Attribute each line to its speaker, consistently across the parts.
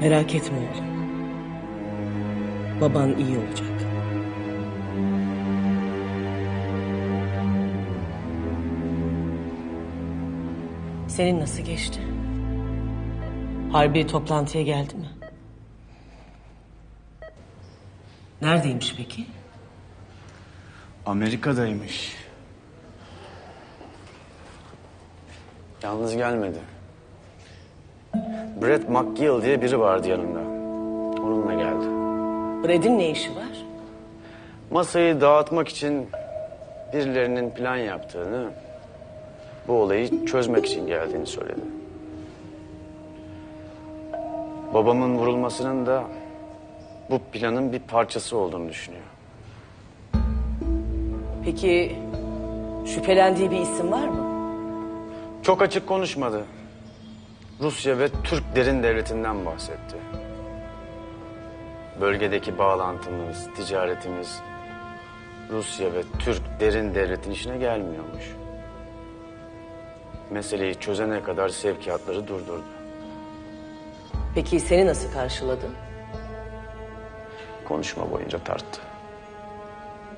Speaker 1: Merak etme oğlum. Baban iyi olacak. Senin nasıl geçti? Harbi toplantıya geldi mi? Neredeymiş peki?
Speaker 2: Amerika'daymış. Yalnız gelmedi. Brett McGill diye biri vardı yanında. Onunla geldi.
Speaker 1: Brad'in ne işi var?
Speaker 2: Masayı dağıtmak için birilerinin plan yaptığını, bu olayı çözmek için geldiğini söyledi. Babamın vurulmasının da bu planın bir parçası olduğunu düşünüyor.
Speaker 1: Peki şüphelendiği bir isim var mı?
Speaker 2: Çok açık konuşmadı. Rusya ve Türk derin devletinden bahsetti. Bölgedeki bağlantımız, ticaretimiz Rusya ve Türk derin devletin işine gelmiyormuş. Meseleyi çözene kadar sevkiyatları durdurdu.
Speaker 1: Peki seni nasıl karşıladı?
Speaker 2: Konuşma boyunca tarttı.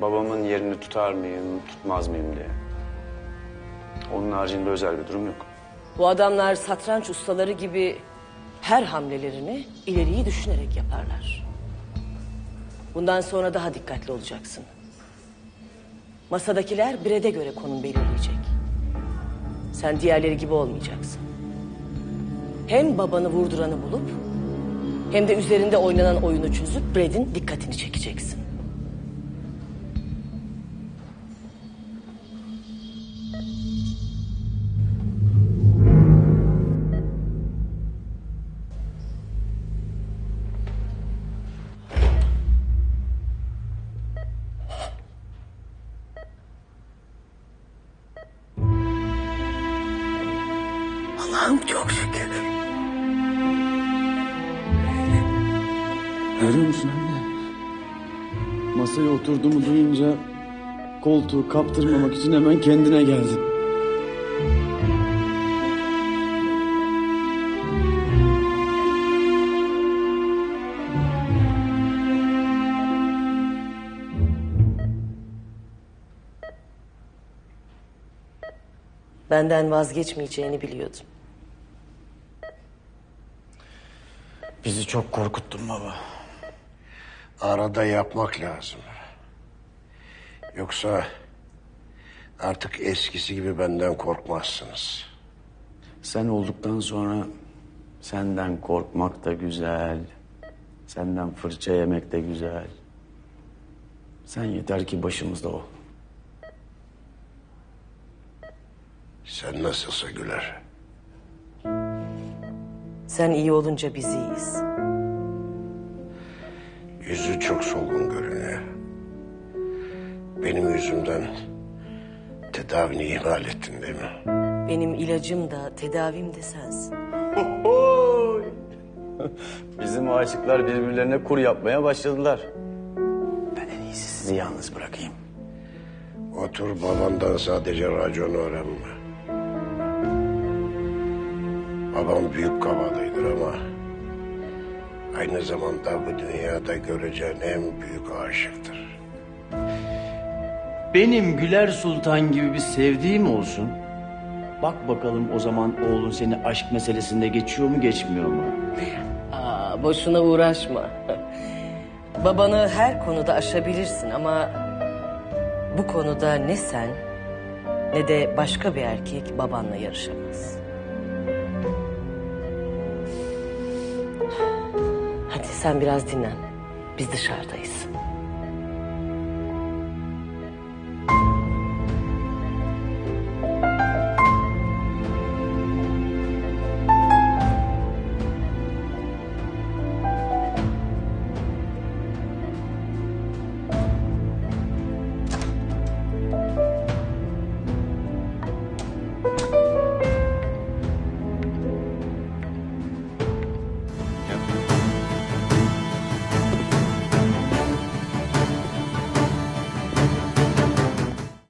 Speaker 2: Babamın yerini tutar mıyım, tutmaz mıyım diye. Onun haricinde özel bir durum yok.
Speaker 1: Bu adamlar satranç ustaları gibi her hamlelerini ileriyi düşünerek yaparlar. Bundan sonra daha dikkatli olacaksın. Masadakiler birede göre konum belirleyecek. Sen diğerleri gibi olmayacaksın. Hem babanı vurduranı bulup hem de üzerinde oynanan oyunu çözüp Brad'in dikkatini çekeceksin. Allah'ım çok şükür.
Speaker 3: Görüyor musun anne? Masaya oturduğumu duyunca koltuğu kaptırmamak için hemen kendine geldin.
Speaker 1: Benden vazgeçmeyeceğini biliyordum.
Speaker 2: Bizi çok korkuttun baba.
Speaker 4: Arada yapmak lazım. Yoksa artık eskisi gibi benden korkmazsınız.
Speaker 2: Sen olduktan sonra senden korkmak da güzel. Senden fırça yemek de güzel. Sen yeter ki başımızda ol.
Speaker 4: Sen nasılsa Güler.
Speaker 1: Sen iyi olunca biz iyiyiz.
Speaker 4: Yüzü çok solgun görünüyor. Benim yüzümden tedavini ihmal ettin değil mi?
Speaker 1: Benim ilacım da tedavim de sensin.
Speaker 2: Bizim aşıklar birbirlerine kur yapmaya başladılar. Ben en iyisi sizi yalnız bırakayım.
Speaker 4: Otur babandan sadece raconu öğrenme. Babam büyük kabadayıdır ama... ...aynı zamanda bu dünyada göreceğin en büyük aşıktır.
Speaker 5: Benim Güler Sultan gibi bir sevdiğim olsun. Bak bakalım o zaman oğlun seni aşk meselesinde geçiyor mu geçmiyor mu?
Speaker 1: Aa, boşuna uğraşma. Babanı her konuda aşabilirsin ama... ...bu konuda ne sen ne de başka bir erkek babanla yarışamaz. Hadi sen biraz dinlen. Biz dışarıdayız.